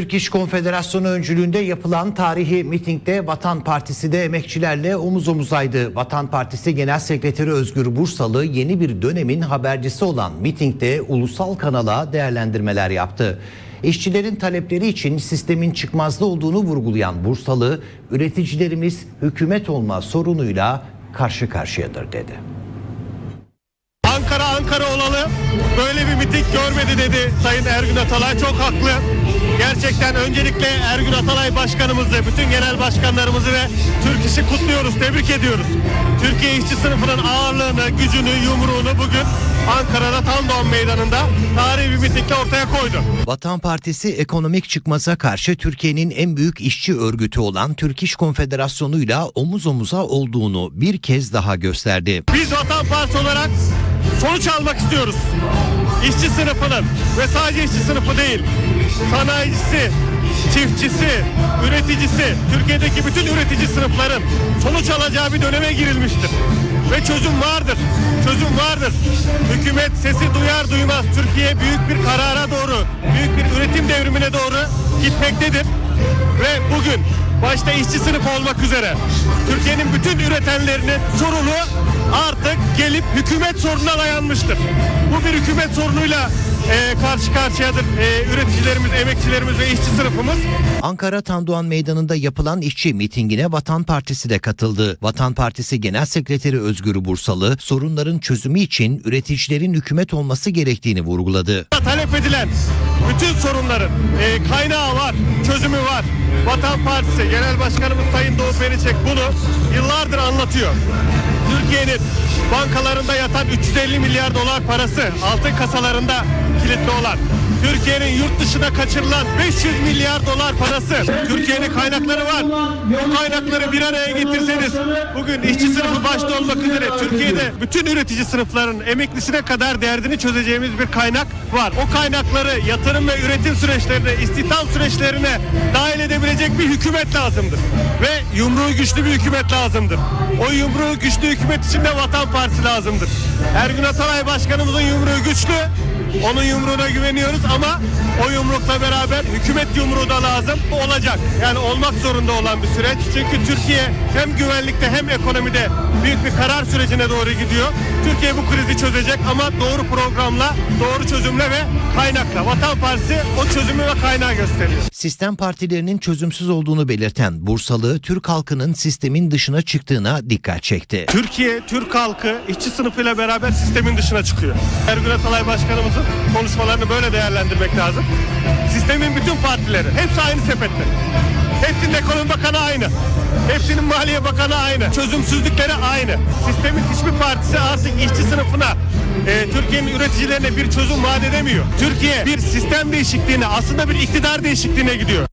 Türk İş Konfederasyonu öncülüğünde yapılan tarihi mitingde Vatan Partisi de emekçilerle omuz omuzaydı. Vatan Partisi Genel Sekreteri Özgür Bursalı yeni bir dönemin habercisi olan mitingde ulusal kanala değerlendirmeler yaptı. İşçilerin talepleri için sistemin çıkmazda olduğunu vurgulayan Bursalı, üreticilerimiz hükümet olma sorunuyla karşı karşıyadır dedi. Ankara Ankara olalı böyle bir miting görmedi dedi Sayın Ergün Atalay çok haklı. Gerçekten öncelikle Ergün Atalay başkanımızı, bütün genel başkanlarımızı ve Türk İş'i kutluyoruz, tebrik ediyoruz. Türkiye işçi sınıfının ağırlığını, gücünü, yumruğunu bugün Ankara'da Tam Doğan Meydanı'nda tarihi bir mitingle ortaya koydu. Vatan Partisi ekonomik çıkmaza karşı Türkiye'nin en büyük işçi örgütü olan Türk İş Konfederasyonu'yla omuz omuza olduğunu bir kez daha gösterdi. Biz Vatan Partisi olarak sonuç almak istiyoruz. İşçi sınıfının ve sadece işçi sınıfı değil, sanayicisi, çiftçisi, üreticisi, Türkiye'deki bütün üretici sınıfların sonuç alacağı bir döneme girilmiştir. Ve çözüm vardır. Çözüm vardır. Hükümet sesi duyar duymaz Türkiye büyük bir karara doğru, büyük bir üretim devrimine doğru gitmektedir. Ve bugün başta işçi sınıfı olmak üzere Türkiye'nin bütün üretenlerinin sorunu artık gelip hükümet sorununa dayanmıştır. Bu bir hükümet sorunuyla e, karşı karşıyadır e, üreticilerimiz, emekçilerimiz ve işçi sınıfımız. Ankara Tandoğan Meydanı'nda yapılan işçi mitingine Vatan Partisi de katıldı. Vatan Partisi Genel Sekreteri Özgür Bursalı sorunların çözümü için üreticilerin hükümet olması gerektiğini vurguladı. talep edilen bütün sorunların e, kaynağı var, çözümü var. Vatan Partisi Genel Başkanımız Sayın Doğu Perinçek bunu yıllardır anlatıyor. Türkiye'nin bankalarında yatan 350 milyar dolar parası, altın kasalarında kilitli olan, Türkiye'nin yurt dışına kaçırılan 500 milyar dolar parası, Türkiye'nin kaynakları var. Bu kaynakları bir araya getirseniz bugün işçi sınıfı başta olmak üzere Türkiye'de bütün üretici sınıfların emeklisine kadar derdini çözeceğimiz bir kaynak var. O kaynakları yatırım ve üretim süreçlerine, istihdam süreçlerine dahil edebilecek bir hükümet lazımdır. Ve yumruğu güçlü bir hükümet lazımdır. O yumruğu güçlü hükümet için de Vatan Partisi lazımdır. Ergün Atalay Başkanımızın yumruğu güçlü. Onun yumruğuna güveniyoruz ama o yumrukla beraber hükümet yumruğu da lazım olacak. Yani olmak zorunda olan bir süreç. Çünkü Türkiye hem güvenlikte hem ekonomide büyük bir karar sürecine doğru gidiyor. Türkiye bu krizi çözecek ama doğru programla, doğru çözümle ve kaynakla. Vatan Partisi o çözümü ve kaynağı gösteriyor. Sistem partilerinin çözümsüz olduğunu belirten Bursalı, Türk halkının sistemin dışına çıktığına dikkat çekti. Türkiye, Türk halkı işçi sınıfıyla beraber sistemin dışına çıkıyor. Ergün Atalay Başkanımızın konuşmalarını böyle değerlendirmek lazım. Sistemin bütün partileri, hepsi aynı sepette. Hepsinin ekonomi bakanı aynı. Hepsinin maliye bakanı aynı. Çözümsüzlükleri aynı. Sistemin hiçbir partisi artık işçi sınıfına, e, Türkiye'nin üreticilerine bir çözüm vaat edemiyor. Türkiye bir sistem değişikliğine, aslında bir iktidar değişikliğine gidiyor.